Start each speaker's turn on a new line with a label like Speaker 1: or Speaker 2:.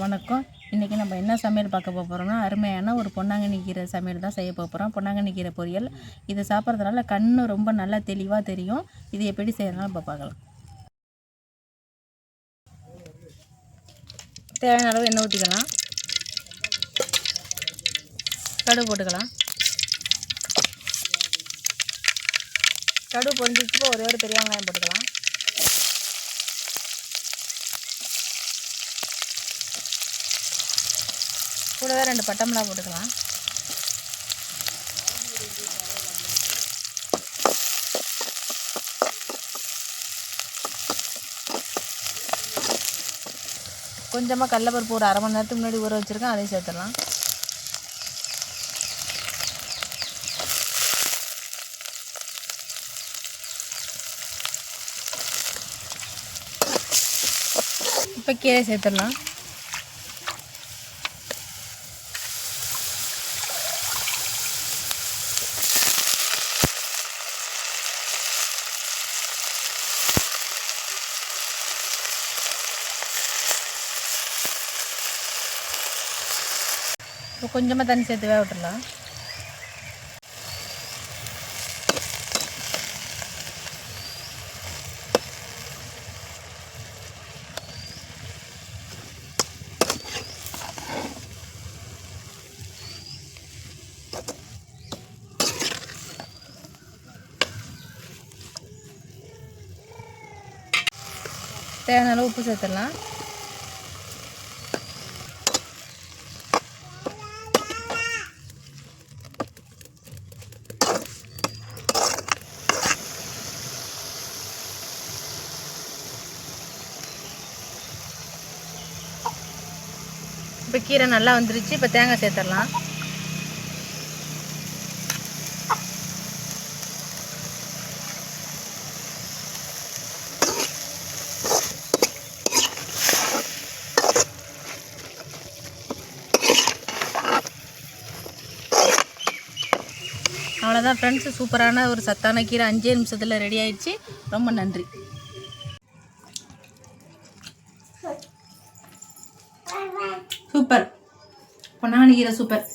Speaker 1: வணக்கம். இன்றைக்கி நம்ம என்ன சமையல் பார்க்க போகிறோம்னா அருமையான ஒரு பொன்னாங்கண்ணி கீரை சமையல் தான் செய்ய போகிறோம் பொன்னாங்கண்ணி கீரை பொரியல். இது சாப்பிட்றதுனால கண்ணு ரொம்ப நல்லா தெளிவாக தெரியும். இது எப்படி செய்யறதுனால நம்ம பார்க்கலாம். தேவையான அளவு எண்ணெய் ஊற்றிக்கலாம் கடுகு போட்டுக்கலாம். கடுகு பொரிஞ்சிச்சுப்போ ஒரே ஒரு பெரிய வெங்காயம் போட்டுக்கலாம். கூடவே ரெண்டு பட்டை மிளகா போட்டுக்கலாம். கொஞ்சமாக கடலப்பருப்பு ஒரு அரை மணி நேரத்துக்கு முன்னாடி ஊற வச்சுருக்கேன் அதையும் சேர்த்துடலாம். இப்போ கீரை சேர்த்துடலாம். இப்போ கொஞ்சமாக தண்ணி சேர்த்து வேக விட்டுடலாம் தேவையான அளவு உப்பு சேர்த்துடலாம். இப்போ கீரை நல்லா வந்துருச்சு. இப்போ தேங்காய் சேர்த்துடலாம். அவ்வளோதான் ஃப்ரெண்ட்ஸ் சூப்பரான ஒரு சத்தான கீரை. அஞ்சே நிமிஷத்தில் ரெடி ஆயிடுச்சு. ரொம்ப நன்றி. சூப்பர். பொன்னாங்கண்ணி கீரை சூப்பர்.